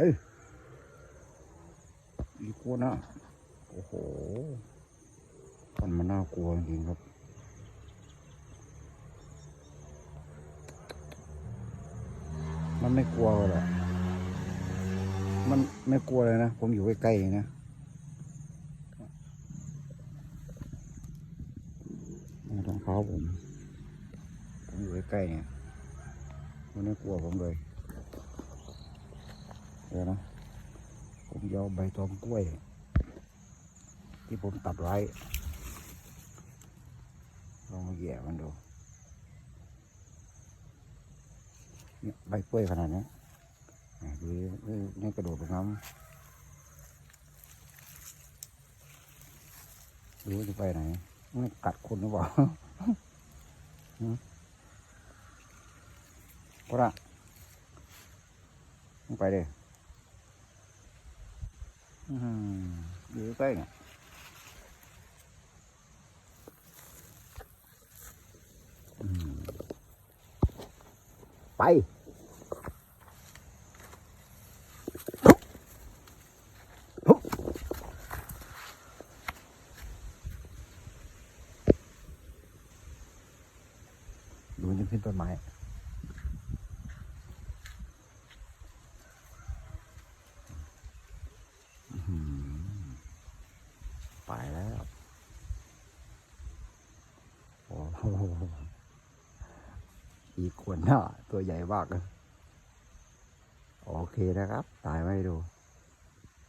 อีกัวนะโอ้โหมันมันน่ากลัวจริงครับมันไม่กลัวหรอกมันไม่กลัวเลยนะ ผมอยู่ใกล้ๆนะนี่รองเท้าผม ผมอยู่ใกล้ๆเนี่ย มันไม่กลัวผมเลย เดี๋ยวนะผมจะเอาใบตองกล้วย ที่ผมตัดไว้ลองมาแย่มันดูเนี่ยใบกล้วยขนาดนี้ดูนี่นกระโดดลงน้ำดูว่าจะไปไหนไม่กัดคนหรือเปล่าก็ละไปเลย อืมอยู่ใกล้เนี่ยไป ดูนี่ขึ้นต้นไม้อื้อหือไปแล้ว โอีกคนหน้าตัวใหญ่มากเลยโอเคนะครับ ตายไม่ดู